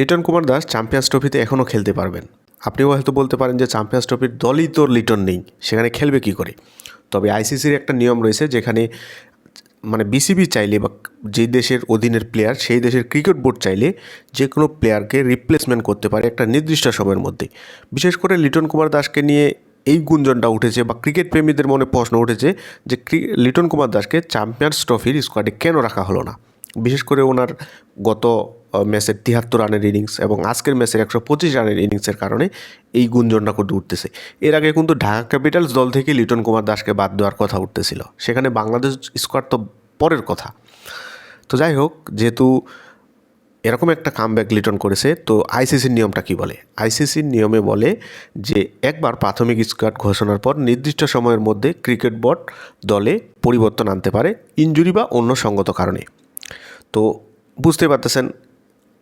Liton Kumar Das champions ট্রফিতে এখনও খেলতে পারবেন। আপনিও হয়তো বলতে পারেন যে চ্যাম্পিয়ন্স ট্রফির দলই তোর লিটন নেই, সেখানে খেলবে কী করে? তবে আইসিসির একটা নিয়ম রয়েছে যেখানে মানে বিসিবি চাইলে বা যে দেশের অধীনের প্লেয়ার সেই দেশের ক্রিকেট বোর্ড চাইলে যে কোনো প্লেয়ারকে রিপ্লেসমেন্ট করতে পারে একটা নির্দিষ্ট সময়ের মধ্যে। বিশেষ করে লিটন কুমার দাসকে নিয়ে এই গুঞ্জনটা উঠেছে বা ক্রিকেট প্রেমীদের মনে প্রশ্ন উঠেছে যে লিটন কুমার দাসকে চ্যাম্পিয়ন্স ট্রফির স্কোয়াডে কেন রাখা হলো না? বিশেষ করে ওনার গত ম্যাচের তিয়াত্তর রানের ইনিংস এবং আজকের ম্যাচের একশো পঁচিশ রানের ইনিংসের কারণে এই গুঞ্জনটা কিন্তু উঠতেছে। এর আগে কিন্তু ঢাকা ক্যাপিটালস দল থেকে লিটন কুমার দাসকে বাদ দেওয়ার কথা উঠতেছিল। সেখানে বাংলাদেশ স্কোয়াড তো পরের কথা। তো যাই হোক, যেহেতু এরকম একটা কামব্যাক লিটন করেছে, তো আইসিসির নিয়মটা কি বলে? আইসিসির নিয়মে বলে যে, একবার প্রাথমিক স্কোয়াড ঘোষণার পর নির্দিষ্ট সময়ের মধ্যে ক্রিকেট বোর্ড দলে পরিবর্তন আনতে পারে ইনজুরি বা অন্য সঙ্গত কারণে। তো বুঝতে পারতেছেন,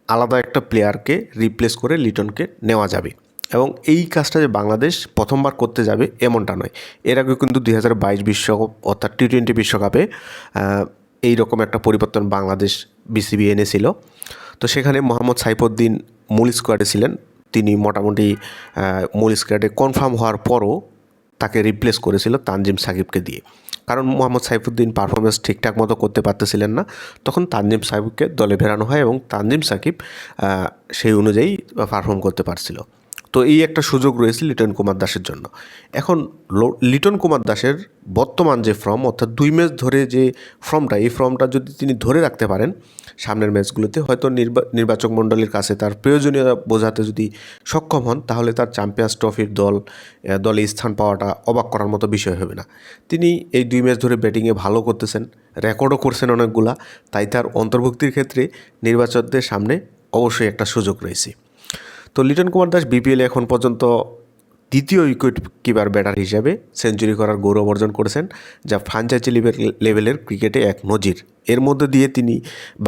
আলাদা একটা প্লেয়ারকে রিপ্লেস করে লিটনকে নেওয়া যাবে। এবং এই কাজটা যে বাংলাদেশ প্রথমবার করতে যাবে এমনটা নয়। এর আগে কিন্তু দুই হাজার বাইশ বিশ্বকাপ অর্থাৎ টি টোয়েন্টি বিশ্বকাপে এই রকম একটা পরিবর্তন বাংলাদেশ বিসিবি এনেছিল। তো সেখানে মোহাম্মদ সাইফুদ্দিন মূল স্কোয়াডে ছিলেন। তিনি মোটামুটি মূল স্কোয়াডে কনফার্ম হওয়ার পরও তাকে রিপ্লেস করেছিল তানজিম সাকিবকে দিয়ে। কারণ মোহাম্মদ সাইফুদ্দিন পারফরমেন্স ঠিকঠাক মতো করতে পারতেছিলেন না। তখন তানজিম সাহেবকে দলে ফেরানো হয় এবং তানজিম সাকিব সেই অনুযায়ী পারফর্ম করতে পারছিল। তো এই একটা সুযোগ রয়েছে লিটন কুমার দাসের জন্য। এখন লিটন কুমার দাসের বর্তমান যে ফর্ম, অর্থাৎ দুই ম্যাচ ধরে যে ফর্মটা, এই ফর্মটা যদি তিনি ধরে রাখতে পারেন, সামনের ম্যাচগুলোতে হয়তো নির্বা- নির্বাচক মণ্ডলীর কাছে তার প্রয়োজনীয়তা বোঝাতে যদি সক্ষম হন, তাহলে তার চ্যাম্পিয়ন্স ট্রফির দল দলে স্থান পাওয়াটা অবাক করার মতো বিষয় হবে না। তিনি এই দুই ম্যাচ ধরে ব্যাটিংয়ে ভালো করতেছেন, রেকর্ডও করছেন অনেকগুলা, তাই তার অন্তর্ভুক্তির ক্ষেত্রে নির্বাচকদের সামনে অবশ্যই একটা সুযোগ রয়েছে। তো লিটন কুমার দাস বিপিএল এখন পর্যন্ত দ্বিতীয় উইকেট কিপার ব্যাটার হিসাবে সেঞ্চুরি করার গৌরব অর্জন করেছেন, যা ফ্রাঞ্চাইজি লেভেল লেভেলের ক্রিকেটে এক নজির। এর মধ্যে দিয়ে তিনি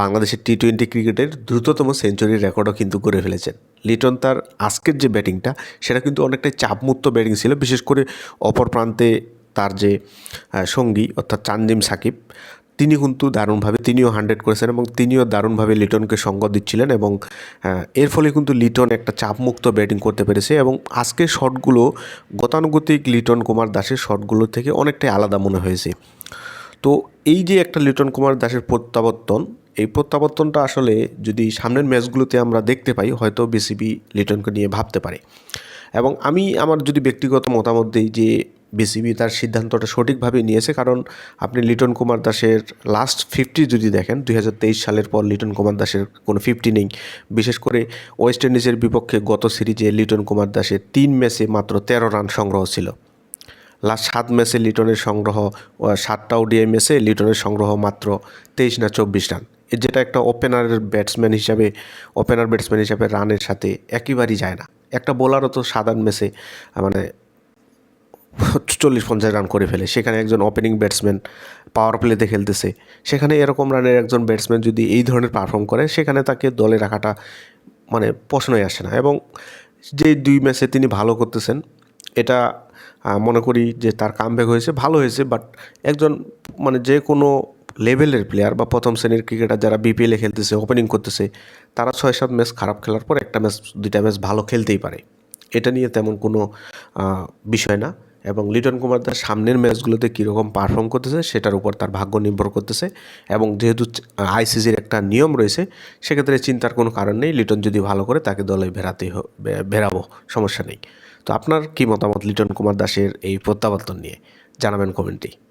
বাংলাদেশের টি টোয়েন্টি ক্রিকেটের দ্রুততম সেঞ্চুরির রেকর্ডও কিন্তু করে ফেলেছেন। লিটন তার আজকের যে ব্যাটিংটা সেটা কিন্তু অনেকটাই চাপমুক্ত ব্যাটিং ছিল, বিশেষ করে অপর প্রান্তে তার যে সঙ্গী, অর্থাৎ চান্দিম সাকিব তিনি কিন্তু দারুণভাবে তিনিও হান্ড্রেড করেছেন এবং তিনিও দারুণভাবে লিটনকে সঙ্গ দিচ্ছিলেন এবং এর ফলে কিন্তু লিটন একটা চাপমুক্ত ব্যাটিং করতে পেরেছে এবং আজকের শটগুলো গতানুগতিক লিটন কুমার দাসের শটগুলো থেকে অনেকটাই আলাদা মনে হয়েছে। তো এই যে একটা লিটন কুমার দাসের প্রত্যাবর্তন, এই প্রত্যাবর্তনটা আসলে যদি সামনের ম্যাচগুলোতে আমরা দেখতে পাই, হয়তো বিসিবি লিটনকে নিয়ে ভাবতে পারে। এবং আমি আমার যদি ব্যক্তিগত মতামত দিই যে বিসিবি তার সিদ্ধান্তটা সঠিকভাবে নিয়েছে। কারণ আপনি লিটন কুমার দাসের লাস্ট ফিফটি যদি দেখেন, দুই হাজার তেইশ সালের পর লিটন কুমার দাসের কোনো ফিফটি নেই। বিশেষ করে ওয়েস্ট ইন্ডিজের বিপক্ষে গত সিরিজে লিটন কুমার দাসের তিন ম্যাচে মাত্র তেরো রান সংগ্রহ ছিল। লাস্ট সাত ম্যাচে লিটনের সংগ্রহ সাতটা ওডিআই ম্যাচে লিটনের সংগ্রহ মাত্র তেইশ না চব্বিশ রান যেটা একটা ওপেনারের ব্যাটসম্যান হিসাবে ওপেনার ব্যাটসম্যান হিসাবে রানের সাথে একেবারেই যায় না। একটা বোলারও তো সাধারণ ম্যাচে মানে চল্লিশ পঞ্চাশ রান করে ফেলে। সেখানে একজন ওপেনিং ব্যাটসম্যান পাওয়ার প্লেতে খেলতেছে। সেখানে এরকম রানের একজন ব্যাটসম্যান যদি এই ধরনের পারফর্ম করে, সেখানে তাকে দলে রাখাটা মানে প্রশ্নই আসে না। এবং যে দুই ম্যাচে তিনি ভালো করতেছেন, এটা মনে করি যে তার কামব্যাক হয়েছে, ভালো হয়েছে বাট একজন মানে যে কোনো লেভেলের প্লেয়ার বা প্রথম শ্রেণির ক্রিকেটার যারা বিপিএলে খেলতেছে ওপেনিং করতেছে, তারা ছয় সাত ম্যাচ খারাপ খেলার পর একটা ম্যাচ দুইটা ম্যাচ ভালো খেলতেই পারে। এটা নিয়ে তেমন কোনো বিষয় না। এবং লিটন কুমার দাস সামনের ম্যাচগুলোতে কীরকম পারফর্ম করতেছে, সেটার উপর তার ভাগ্য নির্ভর করতেছে এবং যেহেতু আইসিসির একটা নিয়ম রয়েছে, সেক্ষেত্রে চিন্তার কোনো কারণ নেই, লিটন যদি ভালো করে তাকে দলে ভেড়াতেই হো- বে- বেরাবো সমস্যা নেই। তো আপনার কী মতামত লিটন কুমার দাসের এই প্রত্যাবর্তন নিয়ে? জানাবেন কমেন্টে।